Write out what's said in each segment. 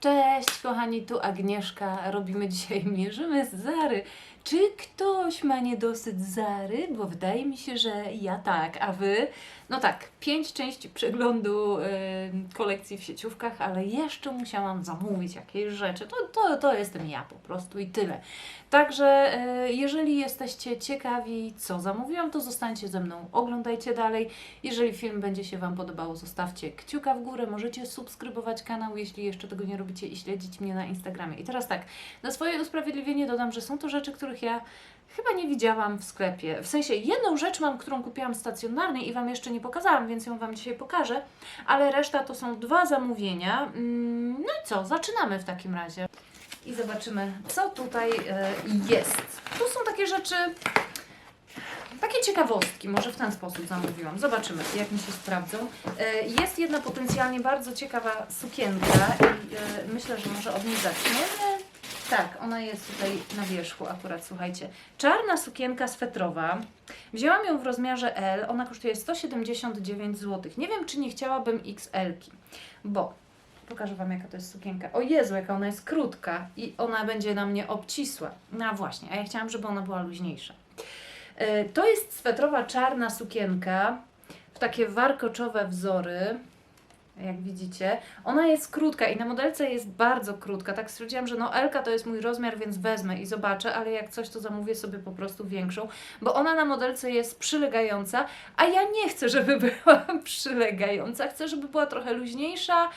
tout Cześć kochani, tu Agnieszka. Robimy dzisiaj Mierzymy z Zary. Czy ktoś ma niedosyt Zary? Bo wydaje mi się, że ja tak, a wy? No tak, pięć części przeglądu y, kolekcji w sieciówkach, ale jeszcze musiałam zamówić jakieś rzeczy. To, to, to jestem ja po prostu i tyle. Także y, jeżeli jesteście ciekawi, co zamówiłam, to zostańcie ze mną, oglądajcie dalej. Jeżeli film będzie się Wam podobał, zostawcie kciuka w górę, możecie subskrybować kanał, jeśli jeszcze tego nie robicie i śledzić mnie na Instagramie. I teraz tak, na swoje usprawiedliwienie dodam, że są to rzeczy, których ja chyba nie widziałam w sklepie. W sensie jedną rzecz mam, którą kupiłam stacjonarnie i Wam jeszcze nie pokazałam, więc ją Wam dzisiaj pokażę, ale reszta to są dwa zamówienia. Mm, No i co, zaczynamy w takim razie. I zobaczymy, co tutaj e, jest. Tu są takie rzeczy, takie ciekawostki, może w ten sposób zamówiłam. Zobaczymy, jak mi się sprawdzą. E, Jest jedna potencjalnie bardzo ciekawa sukienka i e, myślę, że może od niej zaczniemy. Tak, ona jest tutaj na wierzchu akurat, słuchajcie. Czarna sukienka swetrowa. Wzięłam ją w rozmiarze L, ona kosztuje 179 zł. Nie wiem, czy nie chciałabym XL-ki, bo pokażę Wam, jaka to jest sukienka. O Jezu, jaka ona jest krótka i ona będzie na mnie obcisła. No właśnie, a ja chciałam, żeby ona była luźniejsza. E, To jest swetrowa czarna sukienka w takie warkoczowe wzory. Jak widzicie, ona jest krótka i na modelce jest bardzo krótka. Tak stwierdziłam, że no Elka to jest mój rozmiar, więc wezmę i zobaczę, ale jak coś, to zamówię sobie po prostu większą, bo ona na modelce jest przylegająca, a ja nie chcę, żeby była przylegająca. Chcę, żeby była trochę luźniejsza.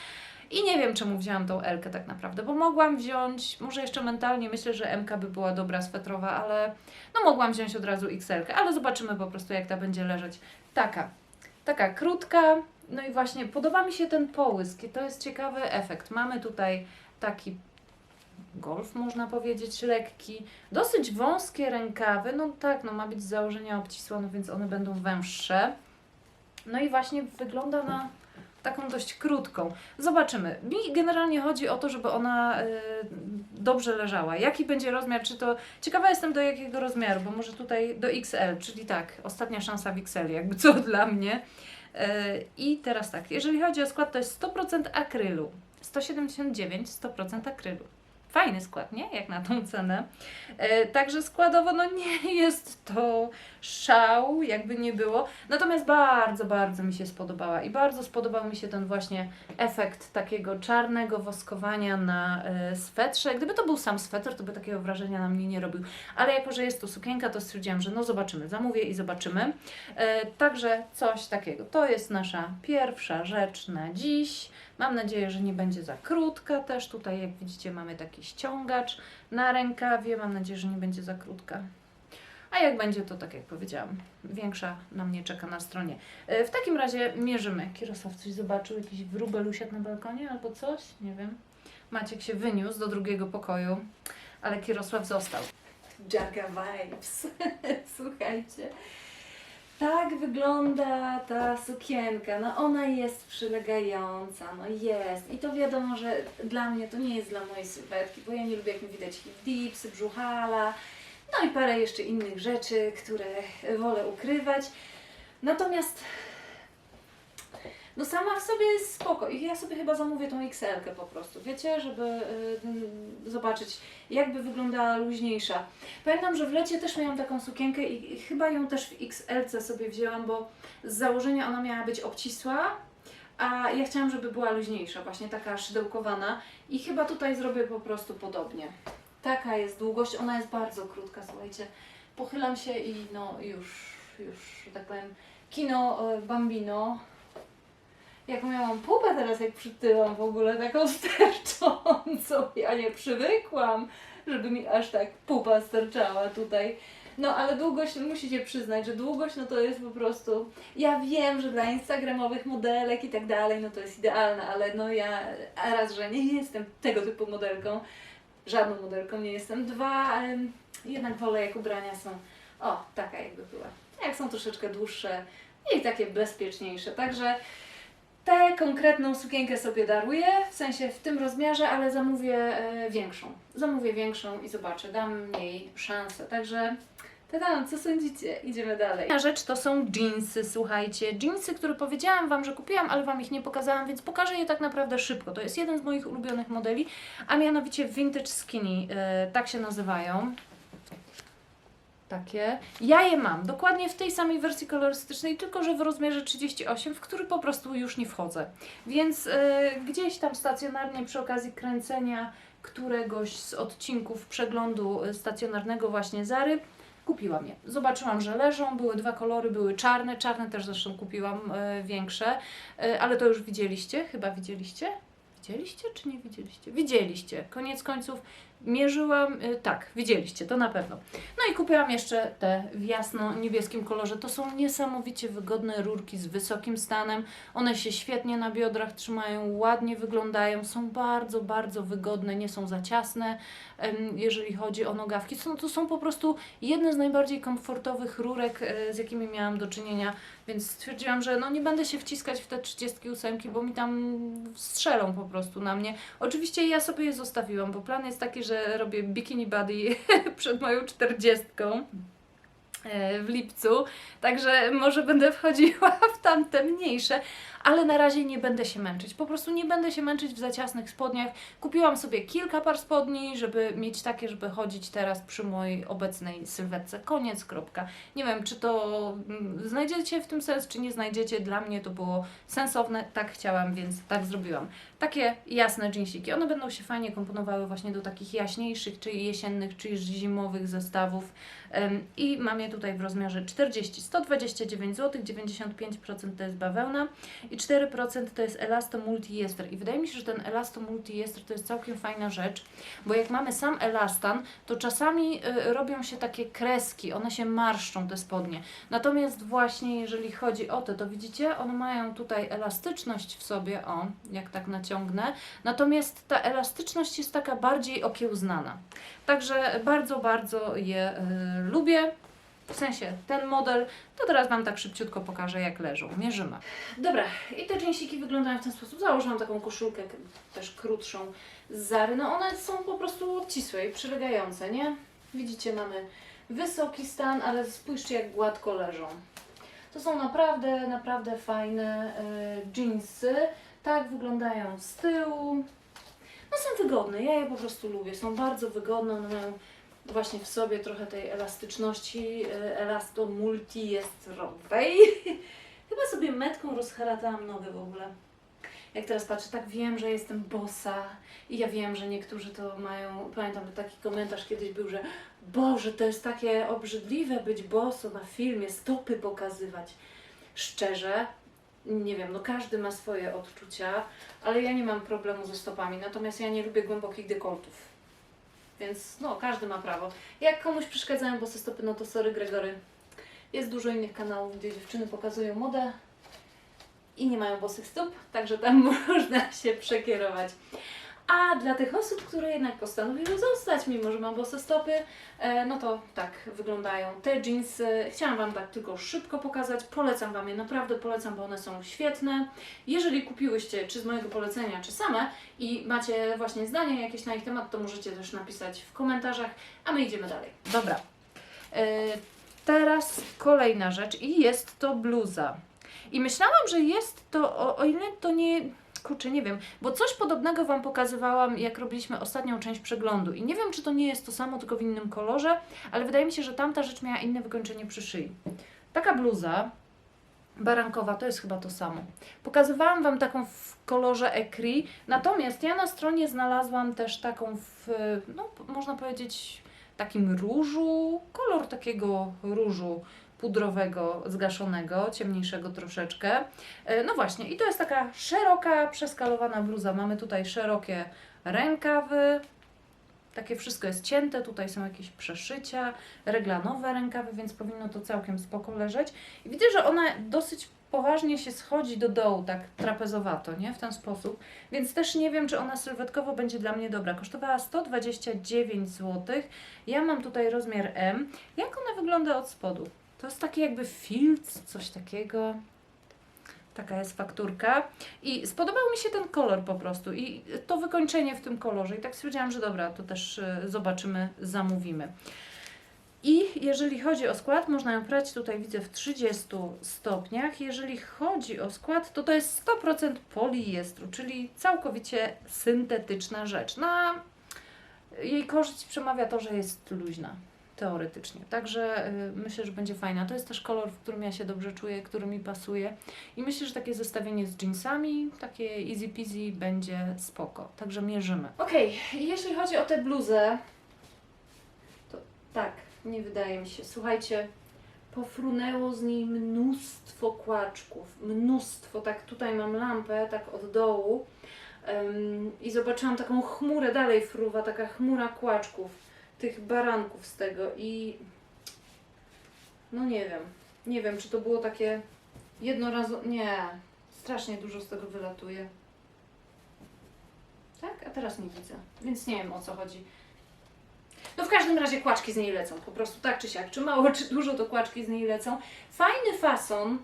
I nie wiem, czemu wzięłam tą Elkę tak naprawdę, bo mogłam wziąć, może jeszcze mentalnie myślę, że MK by była dobra swetrowa, ale no mogłam wziąć od razu XL, ale zobaczymy po prostu, jak ta będzie leżeć. Taka, taka krótka, no i właśnie podoba mi się ten połysk, to jest ciekawy efekt. Mamy tutaj taki golf, można powiedzieć, lekki, dosyć wąskie rękawy, no tak, no ma być z założenia obcisła, no więc one będą węższe. No i właśnie wygląda na taką dość krótką. Zobaczymy. Mi generalnie chodzi o to, żeby ona y, dobrze leżała. Jaki będzie rozmiar? Czy to. Ciekawa jestem do jakiego rozmiaru, bo może tutaj do XL, czyli tak, ostatnia szansa w XL, jakby co dla mnie. Y, I teraz tak, jeżeli chodzi o skład, to jest 100% akrylu. 179, 100% akrylu. Fajny skład, nie? Jak na tą cenę. E, także składowo, no nie jest to szał, jakby nie było. Natomiast bardzo, bardzo mi się spodobała i bardzo spodobał mi się ten właśnie efekt takiego czarnego woskowania na e, swetrze. Gdyby to był sam swetr, to by takiego wrażenia na mnie nie robił. Ale jako, że jest to sukienka, to stwierdziłam, że no zobaczymy, zamówię i zobaczymy. E, także coś takiego. To jest nasza pierwsza rzecz na dziś. Mam nadzieję, że nie będzie za krótka też. Tutaj, jak widzicie, mamy taki ściągacz na rękawie. Mam nadzieję, że nie będzie za krótka. A jak będzie, to tak jak powiedziałam, większa na mnie czeka na stronie. E, W takim razie mierzymy. Kierosław coś zobaczył, jakiś wróbel usiadł na balkonie albo coś? Nie wiem. Maciek się wyniósł do drugiego pokoju, ale Kierosław został. Jaga vibes. Słuchajcie. Tak wygląda ta sukienka. No ona jest przylegająca, no jest. I to wiadomo, że dla mnie to nie jest dla mojej sylwetki, bo ja nie lubię jak mi widać hip dipsy, brzuchala, no i parę jeszcze innych rzeczy, które wolę ukrywać. Natomiast no sama w sobie jest spoko i ja sobie chyba zamówię tą XL-kę po prostu, wiecie, żeby y, zobaczyć jakby wyglądała luźniejsza. Pamiętam, że w lecie też miałam taką sukienkę i, i chyba ją też w XL-ce sobie wzięłam, bo z założenia ona miała być obcisła, a ja chciałam, żeby była luźniejsza, właśnie taka szydełkowana i chyba tutaj zrobię po prostu podobnie. Taka jest długość, ona jest bardzo krótka, słuchajcie. Pochylam się i no już, już, że tak powiem, kino e, Bambino. Jak miałam pupę teraz, jak przytyłam w ogóle taką sterczącą. Ja nie przywykłam, żeby mi aż tak pupa sterczała tutaj. No ale długość, musicie przyznać, że długość no to jest po prostu. Ja wiem, że dla instagramowych modelek i tak dalej, no to jest idealne, ale no ja raz, że nie jestem tego typu modelką, żadną modelką nie jestem. Dwa, jednak wolę jak ubrania są, o, taka jakby była. Jak są troszeczkę dłuższe i takie bezpieczniejsze. Także tę konkretną sukienkę sobie daruję, w sensie w tym rozmiarze, ale zamówię e, większą. Zamówię większą i zobaczę, dam jej szansę. Także Tada, co sądzicie? Idziemy dalej. Kolejna rzecz to są jeansy, słuchajcie. Jeansy, które powiedziałam Wam, że kupiłam, ale Wam ich nie pokazałam, więc pokażę je tak naprawdę szybko. To jest jeden z moich ulubionych modeli, a mianowicie Vintage Skinny, e, tak się nazywają. Takie. Ja je mam dokładnie w tej samej wersji kolorystycznej, tylko że w rozmiarze 38, w który po prostu już nie wchodzę. Więc e, gdzieś tam stacjonarnie przy okazji kręcenia któregoś z odcinków przeglądu e, stacjonarnego właśnie Zary kupiłam je. Zobaczyłam, że leżą, były dwa kolory, były czarne, czarne też zresztą kupiłam e, większe, e, ale to już widzieliście, chyba widzieliście? Widzieliście czy nie widzieliście? Widzieliście. Koniec końców mierzyłam, y, tak, widzieliście, to na pewno. No i kupiłam jeszcze te w jasno-niebieskim kolorze. To są niesamowicie wygodne rurki z wysokim stanem. One się świetnie na biodrach trzymają, ładnie wyglądają, są bardzo, bardzo wygodne, nie są za ciasne, jeżeli chodzi o nogawki. Są, to są po prostu jedne z najbardziej komfortowych rurek, e, z jakimi miałam do czynienia, więc stwierdziłam, że no nie będę się wciskać w te 38, bo mi tam strzelą po prostu na mnie. Oczywiście ja sobie je zostawiłam, bo plan jest taki, że robię bikini body przed moją 40 e, w lipcu, także może będę wchodziła w tamte mniejsze, ale na razie nie będę się męczyć. Po prostu nie będę się męczyć w za ciasnych spodniach. Kupiłam sobie kilka par spodni, żeby mieć takie, żeby chodzić teraz przy mojej obecnej sylwetce. Koniec, kropka. Nie wiem, czy to mm, znajdziecie w tym sens, czy nie znajdziecie. Dla mnie to było sensowne, tak chciałam, więc tak zrobiłam. Takie jasne jeansiki. One będą się fajnie komponowały właśnie do takich jaśniejszych, czy jesiennych, czy zimowych zestawów. I mam je tutaj w rozmiarze 40, 129 zł, 95% to jest bawełna i 4% to jest Elasto Multiester. I wydaje mi się, że ten Elasto Multiester to jest całkiem fajna rzecz, bo jak mamy sam elastan, to czasami y, robią się takie kreski, one się marszczą, te spodnie. Natomiast właśnie jeżeli chodzi o te, to widzicie, one mają tutaj elastyczność w sobie, o, jak tak naciągnę, natomiast ta elastyczność jest taka bardziej okiełznana. Także bardzo, bardzo je y, lubię. W sensie ten model, to teraz Wam tak szybciutko pokażę, jak leżą. Mierzymy. Dobra, i te jeansiki wyglądają w ten sposób. Założyłam taką koszulkę, też krótszą z Zary. No one są po prostu obcisłe i przylegające, nie? Widzicie, mamy wysoki stan, ale spójrzcie, jak gładko leżą. To są naprawdę, naprawdę fajne y, jeansy. Tak wyglądają z tyłu. No są wygodne, ja je po prostu lubię. Są bardzo wygodne, one mają właśnie w sobie trochę tej elastyczności, y, elasto multijestrowej. Chyba sobie metką rozharatałam nogę w ogóle. Jak teraz patrzę, tak wiem, że jestem bossa i ja wiem, że niektórzy to mają, pamiętam taki komentarz kiedyś był, że Boże, to jest takie obrzydliwe być boso na filmie, stopy pokazywać. Szczerze, nie wiem, no każdy ma swoje odczucia, ale ja nie mam problemu ze stopami, natomiast ja nie lubię głębokich dekoltów. Więc no, każdy ma prawo. Jak komuś przeszkadzają bose stopy, no to sorry Gregory. Jest dużo innych kanałów, gdzie dziewczyny pokazują modę i nie mają bosych stóp, także tam można się przekierować. A dla tych osób, które jednak postanowiły zostać, mimo że mam bose stopy, e, no to tak wyglądają te jeansy. Chciałam Wam tak tylko szybko pokazać. Polecam Wam je, naprawdę polecam, bo one są świetne. Jeżeli kupiłyście, czy z mojego polecenia, czy same i macie właśnie zdanie jakieś na ich temat, to możecie też napisać w komentarzach, a my idziemy dalej. Dobra. E, teraz kolejna rzecz i jest to bluza. I myślałam, że jest to, o, o ile to nie. Kurczę, nie wiem, bo coś podobnego Wam pokazywałam, jak robiliśmy ostatnią część przeglądu. I nie wiem, czy to nie jest to samo, tylko w innym kolorze, ale wydaje mi się, że tamta rzecz miała inne wykończenie przy szyi. Taka bluza barankowa to jest chyba to samo. Pokazywałam Wam taką w kolorze ecri, natomiast ja na stronie znalazłam też taką w, no można powiedzieć, takim różu, kolor takiego różu pudrowego, zgaszonego, ciemniejszego troszeczkę. E, No właśnie, i to jest taka szeroka, przeskalowana bluza. Mamy tutaj szerokie rękawy, takie wszystko jest cięte, tutaj są jakieś przeszycia, reglanowe rękawy, więc powinno to całkiem spoko leżeć. I widzę, że ona dosyć poważnie się schodzi do dołu, tak trapezowato, nie? W ten sposób. Więc też nie wiem, czy ona sylwetkowo będzie dla mnie dobra. Kosztowała 129 zł. Ja mam tutaj rozmiar M. Jak ona wygląda od spodu? To jest taki jakby filc, coś takiego. Taka jest fakturka. I spodobał mi się ten kolor po prostu i to wykończenie w tym kolorze. I tak stwierdziłam, że dobra, to też y, zobaczymy, zamówimy. I jeżeli chodzi o skład, można ją prać tutaj widzę w 30 stopniach. Jeżeli chodzi o skład, to to jest 100% poliestru, czyli całkowicie syntetyczna rzecz. Na jej korzyść przemawia to, że jest luźna. Teoretycznie. Także y, myślę, że będzie fajna. To jest też kolor, w którym ja się dobrze czuję, który mi pasuje. I myślę, że takie zestawienie z jeansami, takie easy peasy będzie spoko. Także mierzymy. Okej, jeśli chodzi o tę bluzę, to tak, nie wydaje mi się. Słuchajcie, pofrunęło z niej mnóstwo kłaczków. Mnóstwo. Tak, tutaj mam lampę, tak od dołu. Em, I zobaczyłam taką chmurę, dalej fruwa, taka chmura kłaczków, tych baranków z tego i no nie wiem, nie wiem, czy to było takie jednorazowe, nie, strasznie dużo z tego wylatuje. Tak? A teraz nie widzę, więc nie wiem o co chodzi. No w każdym razie kłaczki z niej lecą, po prostu tak czy siak, czy mało, czy dużo, to kłaczki z niej lecą. Fajny fason,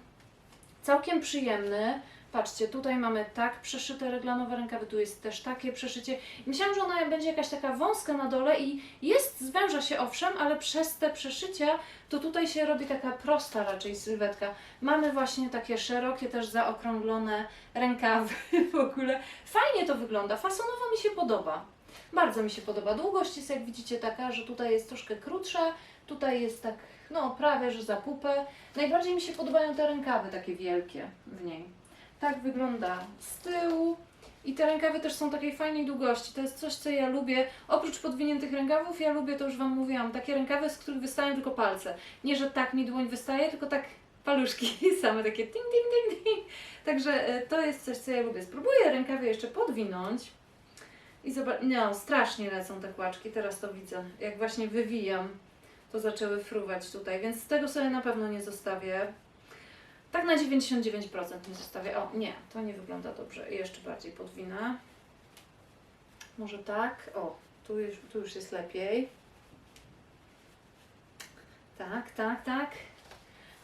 całkiem przyjemny. Patrzcie, tutaj mamy tak przeszyte reglanowe rękawy, tu jest też takie przeszycie. Myślałam, że ona będzie jakaś taka wąska na dole i jest, zwęża się owszem, ale przez te przeszycia to tutaj się robi taka prosta raczej sylwetka. Mamy właśnie takie szerokie, też zaokrąglone rękawy w ogóle. Fajnie to wygląda, fasonowo mi się podoba. Bardzo mi się podoba. Długość jest jak widzicie taka, że tutaj jest troszkę krótsza, tutaj jest tak, no prawie, że za pupę. Najbardziej mi się podobają te rękawy takie wielkie w niej. Tak wygląda z tyłu. I te rękawy też są takiej fajnej długości. To jest coś, co ja lubię. Oprócz podwiniętych rękawów, ja lubię, to już Wam mówiłam, takie rękawy, z których wystają tylko palce. Nie, że tak mi dłoń wystaje, tylko tak paluszki same takie ting, ting, ting, ting. Także e, to jest coś, co ja lubię. Spróbuję rękawy jeszcze podwinąć. I zobacz, no strasznie lecą te kłaczki, teraz to widzę. Jak właśnie wywijam, to zaczęły fruwać tutaj, więc tego sobie na pewno nie zostawię. Tak na 99% nie zostawię. O, nie, to nie wygląda dobrze. Jeszcze bardziej podwinę. Może tak. O, tu już, tu już jest lepiej. Tak, tak, tak.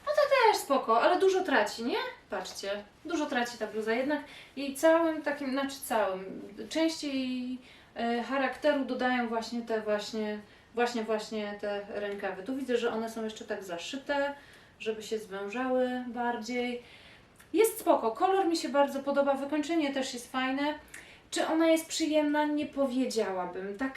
No to też spoko, ale dużo traci, nie? Patrzcie, dużo traci ta bluza. Jednak jej całym takim, znaczy całym, częściej e, charakteru dodają właśnie te właśnie, właśnie, właśnie te rękawy. Tu widzę, że one są jeszcze tak zaszyte, żeby się zwężały bardziej. Jest spoko, kolor mi się bardzo podoba, wykończenie też jest fajne. Czy ona jest przyjemna? Nie powiedziałabym. Tak,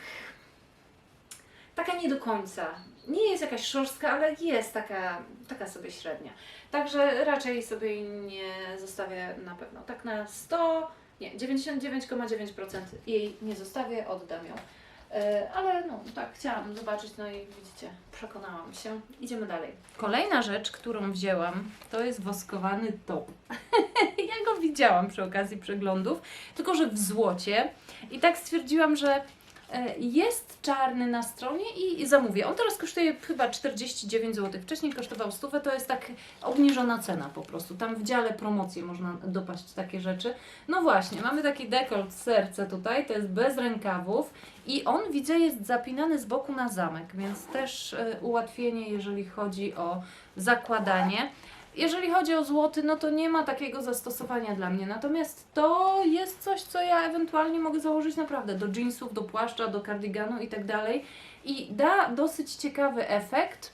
taka nie do końca. Nie jest jakaś szorstka, ale jest taka, taka sobie średnia. Także raczej sobie nie zostawię na pewno. Tak na 100, nie, 99,9% jej nie zostawię, oddam ją. E, Ale no tak, chciałam zobaczyć, no i widzicie, przekonałam się. Idziemy dalej. Kolejna rzecz, którą wzięłam, to jest woskowany top. ja go widziałam przy okazji przeglądów, tylko że w złocie. I tak stwierdziłam, że jest czarny na stronie i zamówię. On teraz kosztuje chyba 49 zł. Wcześniej kosztował 100, to jest tak obniżona cena po prostu. Tam w dziale promocji można dopaść takie rzeczy. No właśnie, mamy taki dekolt serce tutaj, to jest bez rękawów i on widzę jest zapinany z boku na zamek, więc też e, ułatwienie, jeżeli chodzi o zakładanie. Jeżeli chodzi o złoty, no to nie ma takiego zastosowania dla mnie. Natomiast to jest coś, co ja ewentualnie mogę założyć naprawdę do jeansów, do płaszcza, do kardiganu i tak dalej. I da dosyć ciekawy efekt.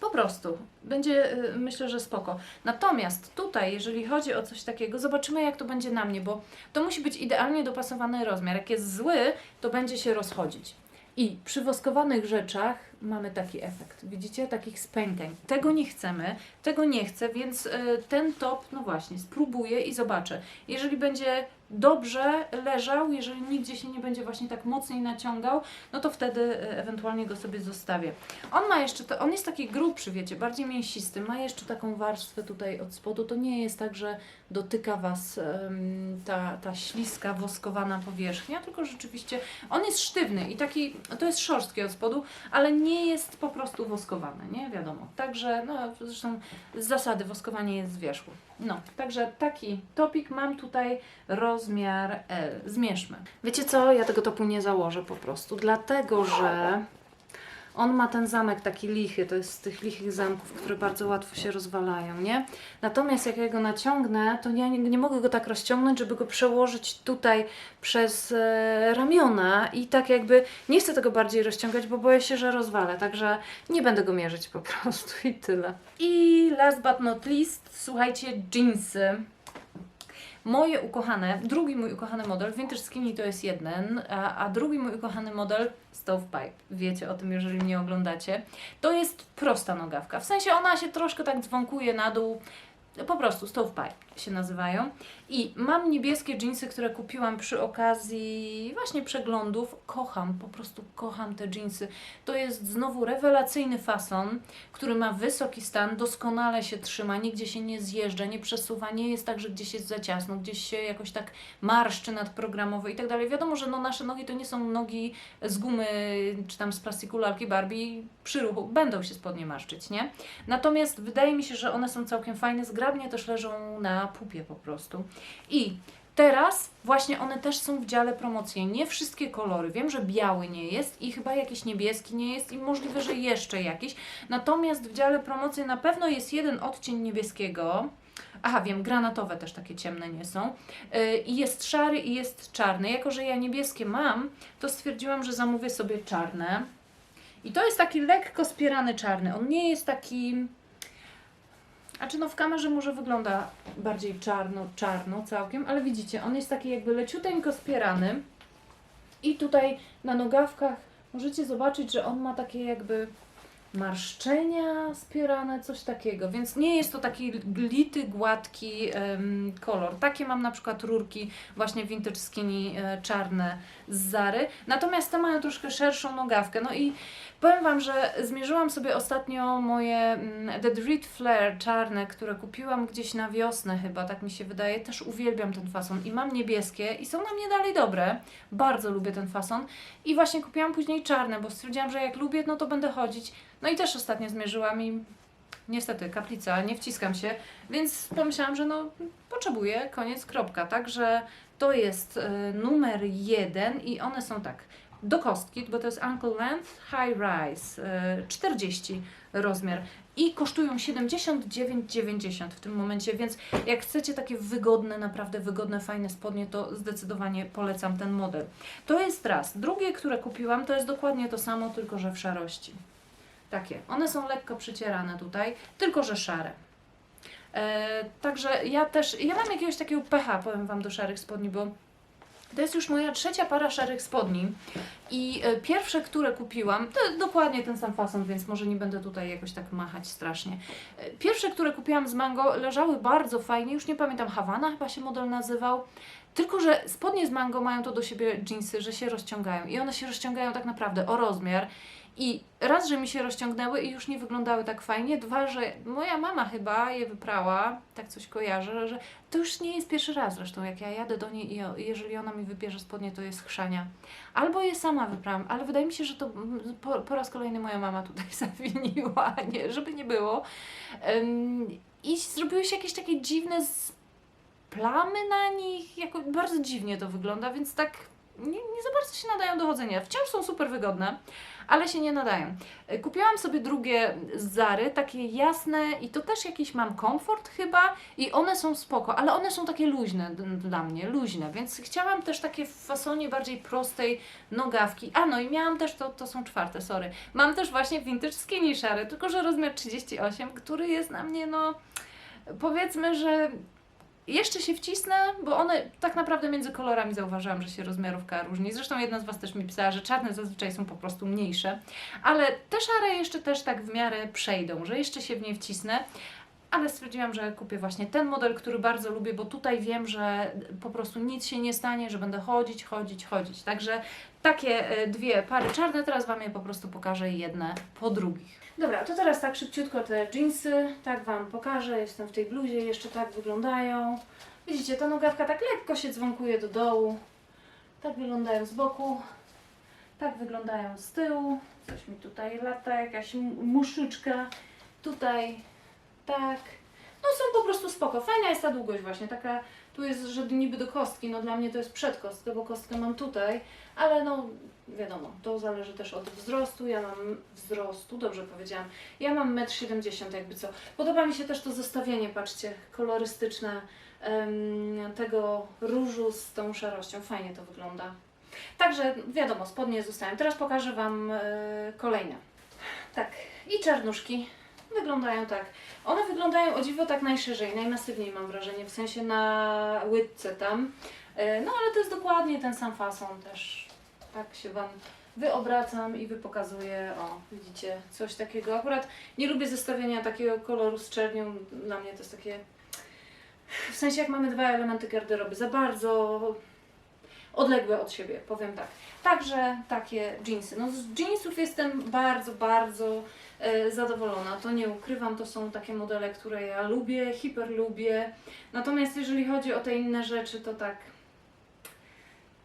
Po prostu. Będzie, y, myślę, że spoko. Natomiast tutaj, jeżeli chodzi o coś takiego, zobaczymy jak to będzie na mnie, bo to musi być idealnie dopasowany rozmiar. Jak jest zły, to będzie się rozchodzić. I przy woskowanych rzeczach mamy taki efekt. Widzicie? Takich spękań. Tego nie chcemy, tego nie chcę, więc y, ten top, no właśnie, spróbuję i zobaczę. Jeżeli będzie dobrze leżał, jeżeli nigdzie się nie będzie właśnie tak mocniej naciągał, no to wtedy y, ewentualnie go sobie zostawię. On ma jeszcze, to, on jest taki grubszy, wiecie, bardziej mięsisty, ma jeszcze taką warstwę tutaj od spodu. To nie jest tak, że dotyka Was ta, ta śliska, woskowana powierzchnia, tylko rzeczywiście on jest sztywny i taki, to jest szorstki od spodu, ale nie jest po prostu woskowany, nie wiadomo. Także, no zresztą z zasady woskowanie jest z wierzchu. No, także taki topik mam tutaj rozmiar L. Zmierzmy. Wiecie co? Ja tego topu nie założę po prostu, dlatego że On ma ten zamek taki lichy, to jest z tych lichych zamków, które bardzo łatwo się rozwalają, nie? Natomiast jak ja go naciągnę, to ja nie, nie mogę go tak rozciągnąć, żeby go przełożyć tutaj przez e, ramiona i tak jakby nie chcę tego bardziej rozciągać, bo boję się, że rozwalę, także nie będę go mierzyć po prostu i tyle. I last but not least, słuchajcie, jeansy. Moje ukochane, drugi mój ukochany model, Vintage Skinny to jest jeden, a, a drugi mój ukochany model, Stovepipe. Wiecie o tym, jeżeli mnie oglądacie. To jest prosta nogawka. W sensie ona się troszkę tak dzwonkuje na dół. Po prostu Stovepipe się nazywają. I mam niebieskie jeansy, które kupiłam przy okazji właśnie przeglądów. Kocham, po prostu kocham te jeansy. To jest znowu rewelacyjny fason, który ma wysoki stan, doskonale się trzyma, nigdzie się nie zjeżdża, nie przesuwa, nie jest tak, że gdzieś jest za ciasno, gdzieś się jakoś tak marszczy nadprogramowo i tak dalej. Wiadomo, że no nasze nogi to nie są nogi z gumy czy tam z plastiku lalki Barbie. Przy ruchu będą się spodnie marszczyć, nie? Natomiast wydaje mi się, że one są całkiem fajne, zgrabnie też leżą na pupie po prostu. I Teraz właśnie one też są w dziale promocji. Nie wszystkie kolory. Wiem, że biały nie jest i chyba jakiś niebieski nie jest i możliwe, że jeszcze jakiś. Natomiast w dziale promocji na pewno jest jeden odcień niebieskiego. Aha, wiem, granatowe też takie ciemne nie są. Yy, I jest szary i jest czarny. Jako, że ja niebieskie mam, to stwierdziłam, że zamówię sobie czarne. I to jest taki lekko spierany czarny. On nie jest taki... A czy no w kamerze może wygląda bardziej czarno, czarno całkiem, ale widzicie, on jest taki jakby leciuteńko spierany. I tutaj na nogawkach możecie zobaczyć, że on ma takie jakby marszczenia spierane, coś takiego, więc nie jest to taki glity, gładki kolor. Takie mam na przykład rurki właśnie vintage skinny e, czarne z Zary, natomiast te mają troszkę szerszą nogawkę, no i powiem Wam, że zmierzyłam sobie ostatnio moje mm, The Dread Flare czarne, które kupiłam gdzieś na wiosnę chyba, tak mi się wydaje, też uwielbiam ten fason i mam niebieskie i są na mnie dalej dobre, bardzo lubię ten fason. I właśnie kupiłam później czarne, bo stwierdziłam, że jak lubię, no to będę chodzić. No i też ostatnio zmierzyłam i niestety kaplica, nie wciskam się, więc pomyślałam, że no potrzebuję, koniec, kropka. Także to jest y, numer jeden i one są tak, do kostki, bo to jest ankle length, high rise, y, 40 rozmiar i kosztują 79,90 w tym momencie, więc jak chcecie takie wygodne, naprawdę wygodne, fajne spodnie, to zdecydowanie polecam ten model. To jest raz. Drugie, które kupiłam, to jest dokładnie to samo, tylko że w szarości. Takie. One są lekko przycierane tutaj, tylko że szare. E, także ja też, ja mam jakiegoś takiego pecha, powiem Wam, do szarych spodni, bo to jest już moja trzecia para szarych spodni i e, pierwsze, które kupiłam, to dokładnie ten sam fason, więc może nie będę tutaj jakoś tak machać strasznie. E, Pierwsze, które kupiłam z Mango, leżały bardzo fajnie, już nie pamiętam, Hawana chyba się model nazywał. Tylko, że spodnie z Mango mają to do siebie jeansy, że się rozciągają i one się rozciągają tak naprawdę o rozmiar. I raz, że mi się rozciągnęły i już nie wyglądały tak fajnie, dwa, że moja mama chyba je wyprała, tak coś kojarzę, że to już nie jest pierwszy raz zresztą, jak ja jadę do niej i jeżeli ona mi wybierze spodnie, to jest chrzania. Albo je sama wyprałam, ale wydaje mi się, że to mm, po, po raz kolejny moja mama tutaj zawiniła, nie, żeby nie było. Ym, I zrobiły się jakieś takie dziwne plamy na nich, jako, bardzo dziwnie to wygląda, więc tak nie, nie za bardzo się nadają do chodzenia. Wciąż są super wygodne, ale się nie nadają. E, Kupiłam sobie drugie z Zary, takie jasne i to też jakiś mam komfort chyba i one są spoko, ale one są takie luźne dla mnie, luźne, więc chciałam też takie w fasonie bardziej prostej nogawki. A no i miałam też, to, to są czwarte, sorry, mam też właśnie vintage skinny szary, tylko że rozmiar 38, który jest na mnie no powiedzmy, że jeszcze się wcisnę, bo one tak naprawdę między kolorami zauważyłam, że się rozmiarówka różni. Zresztą jedna z Was też mi pisała, że czarne zazwyczaj są po prostu mniejsze, ale te szare jeszcze też tak w miarę przejdą, że jeszcze się w nie wcisnę. Ale stwierdziłam, że kupię właśnie ten model, który bardzo lubię, bo tutaj wiem, że po prostu nic się nie stanie, że będę chodzić, chodzić, chodzić. Także takie e, dwie pary czarne, teraz Wam je po prostu pokażę jedne po drugich. Dobra, to teraz tak szybciutko te jeansy, tak Wam pokażę, jestem w tej bluzie, jeszcze tak wyglądają. Widzicie, ta nogawka tak lekko się dzwonkuje do dołu, tak wyglądają z boku, tak wyglądają z tyłu, coś mi tutaj lata, jakaś muszyczka, tutaj tak. No są po prostu spoko, fajna jest ta długość właśnie, taka Tu jest, że niby do kostki, no dla mnie to jest przed kostkę, bo kostkę mam tutaj, ale no wiadomo, to zależy też od wzrostu. Ja mam wzrostu, dobrze powiedziałam. Ja mam 1,70 m jakby co. Podoba mi się też to zestawienie, patrzcie, kolorystyczne tego różu z tą szarością. Fajnie to wygląda. Także wiadomo, spodnie zostają. Teraz pokażę Wam e, kolejne. Tak, i czarnuszki wyglądają tak. One wyglądają o dziwo tak najszerzej, najmasywniej mam wrażenie, w sensie na łydce tam. E, No ale to jest dokładnie ten sam fason też. Tak się Wam wyobracam i wypokazuję. O, widzicie, coś takiego. Akurat nie lubię zestawienia takiego koloru z czernią. Dla mnie to jest takie... W sensie jak mamy dwa elementy garderoby, za bardzo odległe od siebie, powiem tak. Także takie jeansy. No z jeansów jestem bardzo, bardzo zadowolona. To nie ukrywam, to są takie modele, które ja lubię, hiper lubię. Natomiast jeżeli chodzi o te inne rzeczy, to tak.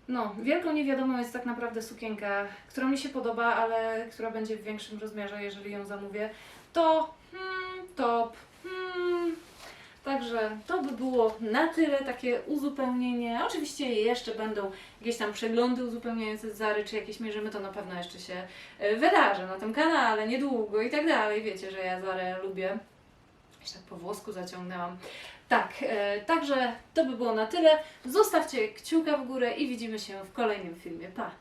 No, wielką niewiadomą jest tak naprawdę sukienka, która mi się podoba, ale która będzie w większym rozmiarze, jeżeli ją zamówię. To hmm, top. Hmm. Także to by było na tyle, takie uzupełnienie. Oczywiście jeszcze będą jakieś tam przeglądy uzupełniające Zary, czy jakieś mierzymy, to na pewno jeszcze się e, wydarzy na tym kanale, niedługo i tak dalej. Wiecie, że ja Zarę lubię. Już tak po włosku zaciągnęłam. Tak, e, także to by było na tyle. Zostawcie kciuka w górę i widzimy się w kolejnym filmie. Pa!